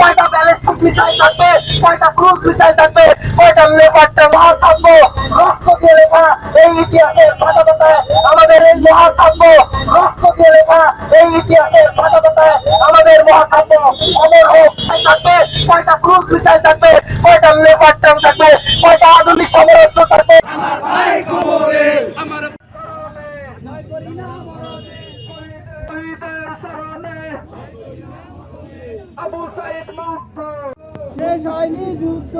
কয়টা ballistic missile থাকবে কয়টা ক্রুজ মিসাইল থাকবে কয়টা লেপারটা মহা থাকব রক্ত দিয়ে লেখা এই ইতিহাসের স্বাধীনতায় আমাদের এই মহাকাব্য রক্ত দিয়ে লেখা এই ইতিহাসের স্বাধীনতায় আমাদের মহাকাব্য অমর হোক থাকবে কয়টা ক্রুজ মিসাইল থাকবে কয়টা লেপার ট্যাঙ্ক থাকবে কয়টা আধুনিক সমরাস্ত্র থাকবে আবু সাইদ মুগ্ধ শেষ হয়নি যুদ্ধ।